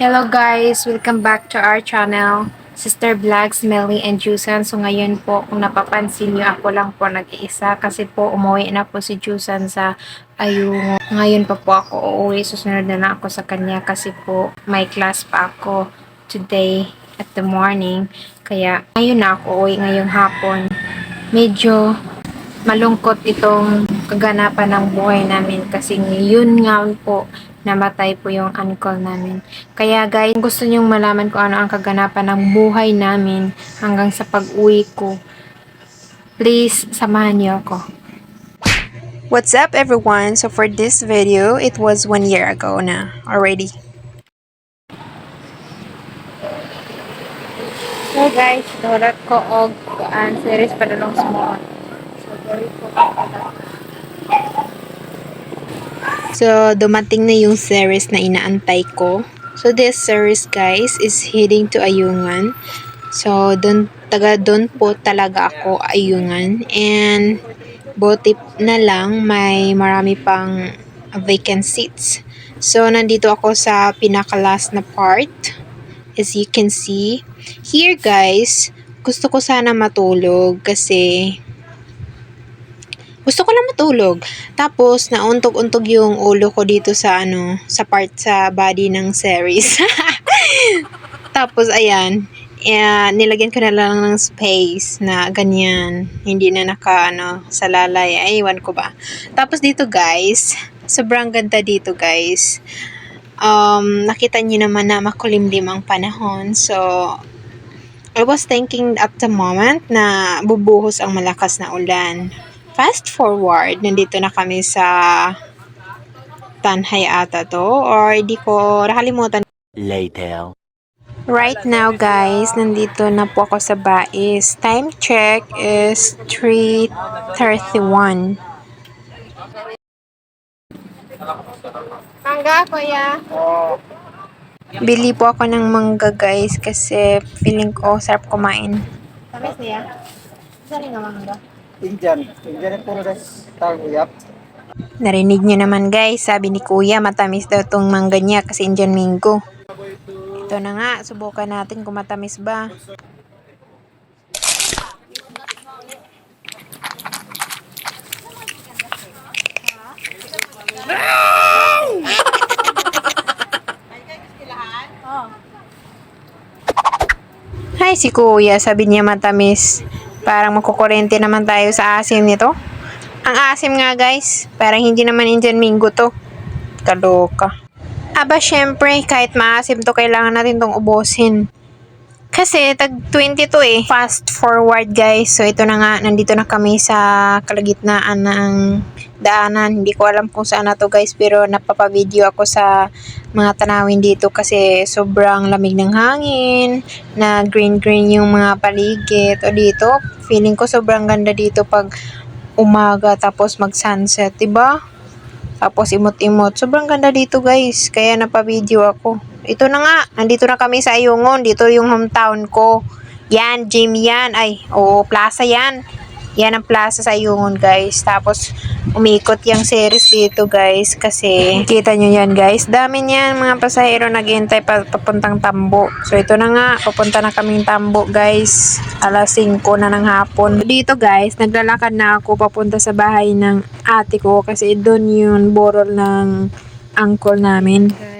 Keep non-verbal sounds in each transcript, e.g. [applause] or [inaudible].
Hello guys! Welcome back to our channel, Sister Vlogs, Melly and Jusan. So ngayon po, kung napapansin niyo, ako lang po nag-iisa kasi po umuwi na po si Jusan sa Ayungo. Ngayon pa po ako uuwi, susunod na lang ako sa kanya kasi po may class pa ako today at the morning. Kaya ngayon na ako uuwi ngayong hapon. Medyo malungkot itong kaganapan ng buhay namin kasi ngayon nga po namatay po yung uncle namin. Kaya guys, kung gusto nyong malaman kung ano ang kaganapan ng buhay namin hanggang sa pag-uwi ko, please samahan niyo ako. What's up everyone? So for this video, it was one year ago na already. So guys, dorat ko og ang series padulong small. So very ko So dumating na yung series na inaantay ko. So this series guys is heading to Ayungan. So doon taga doon po talaga ako Ayungan and buti na lang may marami pang vacant seats. So nandito ako sa pinaka-last na part. As you can see, here guys, gusto ko sana matulog kasi gusto ko lang matulog. Tapos, nauntog-untog yung ulo ko dito sa ano, sa part sa body ng series. [laughs] Tapos, ayan, eh, nilagyan ko na lang ng space na ganyan. Hindi na naka, ano, sa lalay. Ay, iwan ko ba. Tapos dito, guys, sobrang ganda dito, guys. Um, nakita niyo naman na makulimlim ang panahon. So, I was thinking at the moment na bubuhos ang malakas na ulan. Fast forward, nandito na kami sa Tanhay ata to or di ko nakalimutan. Later. Right now guys, nandito na po ako sa Bais. Time check is 3.31. Mangga, kuya. Bili po ako ng mangga guys kasi feeling ko sarap kumain. Tamis niya. Saan nga mangga? Indian. Indian yung puro das tawag uyap. Narinig niyo naman guys, sabi ni kuya matamis daw tong mangga niya kasi Indian Mingo. Ito na nga, subukan natin kung matamis ba. Hi si kuya, sabi niya matamis. Parang makukurente naman tayo sa asim nito. Ang asim nga guys, parang hindi naman Indian Mingo to. Kaloka. Aba syempre, kahit maasim to, kailangan natin tong ubusin. Kasi tag 22 eh. Fast forward guys. So ito na nga, nandito na kami sa kalagitnaan ng daanan. Hindi ko alam kung saan na to guys, pero napapavideo ako sa mga tanawin dito kasi sobrang lamig ng hangin, na green-green yung mga paligid. O dito, feeling ko sobrang ganda dito pag umaga tapos mag-sunset, 'di ba? Tapos imot-imot. Sobrang ganda dito guys. Kaya napavideo ako. Ito na nga. Nandito na kami sa Ayungon. Dito yung hometown ko. Yan, gym yan. Ay, oo, plaza yan. Yan ang plaza sa Ayungon guys. Tapos umikot yung series dito guys. Kasi kita nyo yan guys. Dami niyan mga pasahero naghihintay pa papuntang Tambo. So ito na nga. Papunta na kaming Tambo guys. Alas 5 na ng hapon. Dito guys, naglalakad na ako papunta sa bahay ng ate ko. Kasi doon yung borol ng uncle namin. Guys.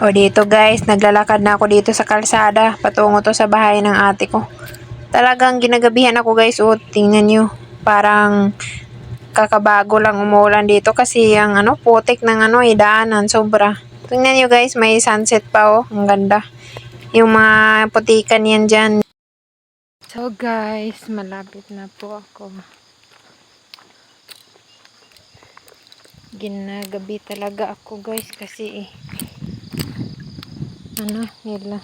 O dito guys, naglalakad na ako dito sa kalsada. Patungo to sa bahay ng ate ko. Talagang ginagabihan ako guys. O, tingnan nyo. Parang kakabago lang umulan dito kasi ang ano, putik ng ano, idaanan. Sobra. Tingnan nyo guys, may sunset pa oh. Ang ganda. Yung mga putikan yan dyan. So guys, malapit na po ako. Ginagabi talaga ako guys kasi eh, ano, nila,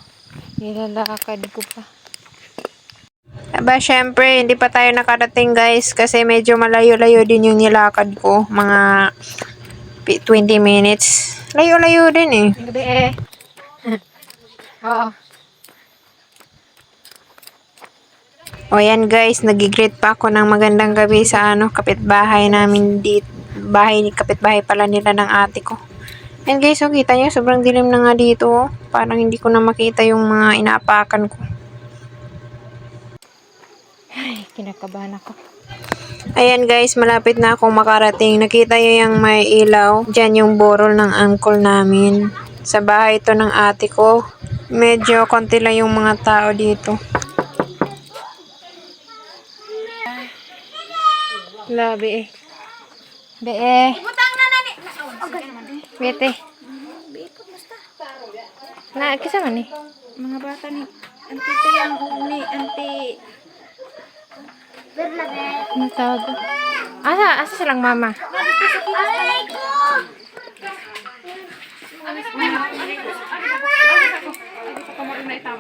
nilalakad ko pa. Aba, syempre, hindi pa tayo nakarating guys kasi medyo malayo-layo din yung nilakad ko. Mga pi- 20 minutes. Layo-layo din eh. Gabi eh. [laughs] Oo. O yan guys, nagigreet pa ako ng magandang gabi sa ano, kapitbahay namin dito. Bahay ni kapitbahay pala nila ng ate ko. And guys, so kita niyo, sobrang dilim na nga dito. oh. Parang hindi ko na makita yung mga inaapakan ko. Ay, kinakabahan ako. Ayan guys, malapit na akong makarating. Nakita niyo yung may ilaw. Diyan yung borol ng uncle namin. Sa bahay ito ng ate ko. Medyo konti lang yung mga tao dito. Labi eh. Be eh. Bete. Na, kisa man eh. Mga bata ni anti to yung ni anti Ano tawag? Asa, asa silang mama?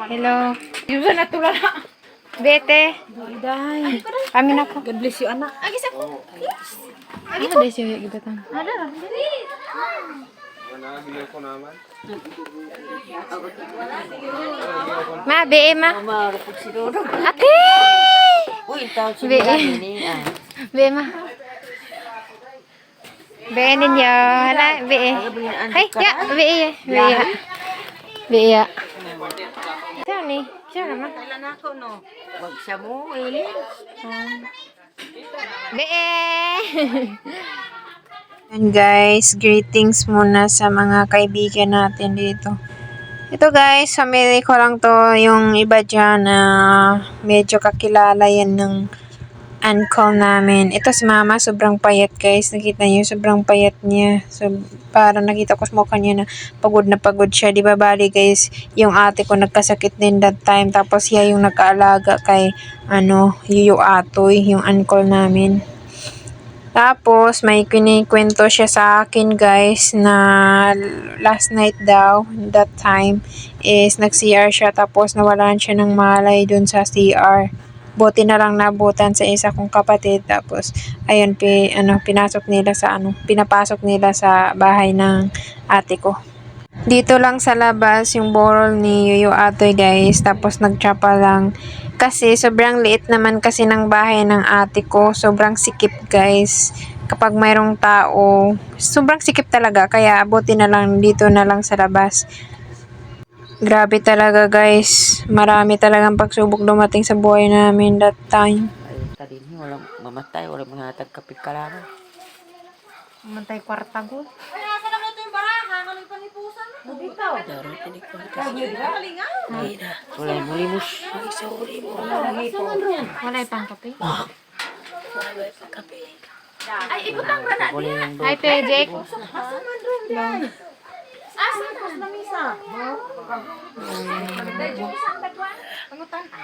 Hello. yung na natulala. Bete. Day. Kami na. God bless you anak. Ano dahil siya yung ibatan? Ma, be ma. Ate! Uy, tawag si Be. ni ah. Be ma. Be ninyo. Hala, be. Ay, ya, dạ, be em, Be ya. Be ya. Saan ni? Saan naman? Kailan ako no? Wag siya mo, Be. And guys, greetings muna sa mga kaibigan natin dito. Ito guys, family ko lang to. Yung iba dyan na medyo kakilala yan ng uncle namin. Ito si mama, sobrang payat guys. Nakita niyo, sobrang payat niya. So, para nakita ko sa mukha niya na pagod na pagod siya. Di ba bali guys, yung ate ko nagkasakit din that time. Tapos siya yung nag-aalaga kay ano, Yuyo Atoy, yung uncle namin. Tapos, may kinikwento siya sa akin, guys, na last night daw, that time, is nag-CR siya, tapos nawalan siya ng malay dun sa CR. Buti na lang nabutan sa isa kong kapatid, tapos, ayun, pi, ano, pinasok nila sa, ano, pinapasok nila sa bahay ng ate ko. Dito lang sa labas yung borol ni Yuyo Atoy guys. Tapos nagtsapa lang. Kasi sobrang liit naman kasi ng bahay ng ate ko. Sobrang sikip guys. Kapag mayroong tao, sobrang sikip talaga. Kaya buti na lang dito na lang sa labas. Grabe talaga guys. Marami talagang pagsubok dumating sa buhay namin that time. Ay, tadi ni walang mamatay, walang mga tagkapit kalaro. Mantay kwarta ko. Daro tini ko. Wala mo limos. Ay, sorry mo. Wala pang kape. Wala yung Hi, Pejek.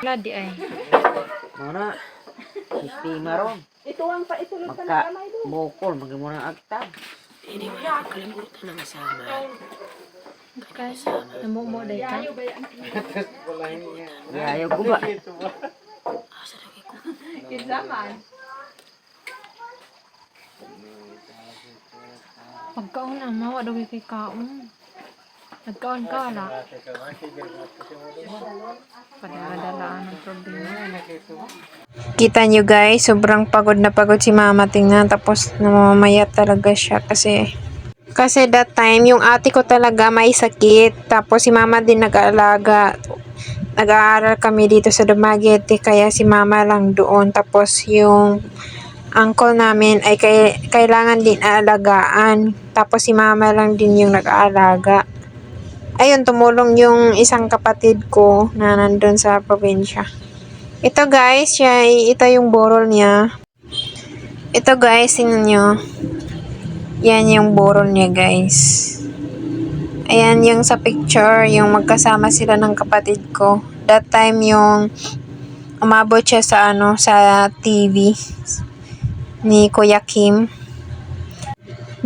Wala di ay. Mana? Sistema ron. Ito ang pa ito Magka bukol, magmuna agtab. Ini wala kalimutan ng sama. Kaya namo mo dai ka. Ayaw [laughs] ko ba? Pagkaon ama, wa daw kay kaon. Nagkaon ka ala. Padadalaan ng problema. Kita nyo guys, sobrang pagod na pagod si mama. Tingnan, tapos namamayat talaga siya kasi kasi that time, yung ate ko talaga may sakit. Tapos si mama din nag-aalaga. Nag-aaral kami dito sa Dumaguete, kaya si mama lang doon. Tapos yung uncle namin ay kay, kailangan din aalagaan. Tapos si mama lang din yung nag-aalaga. Ayun, tumulong yung isang kapatid ko na nandun sa probinsya. Ito guys, siya, ito yung borol niya. Ito guys, tingnan nyo. Yan yung borol niya guys. Ayan yung sa picture, yung magkasama sila ng kapatid ko. That time yung umabot siya sa ano, sa TV ni Kuya Kim.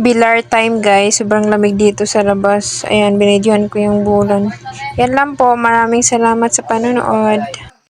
Bilar time guys, sobrang lamig dito sa labas. Ayan, binidyohan ko yung bulan. Yan lang po, maraming salamat sa panonood.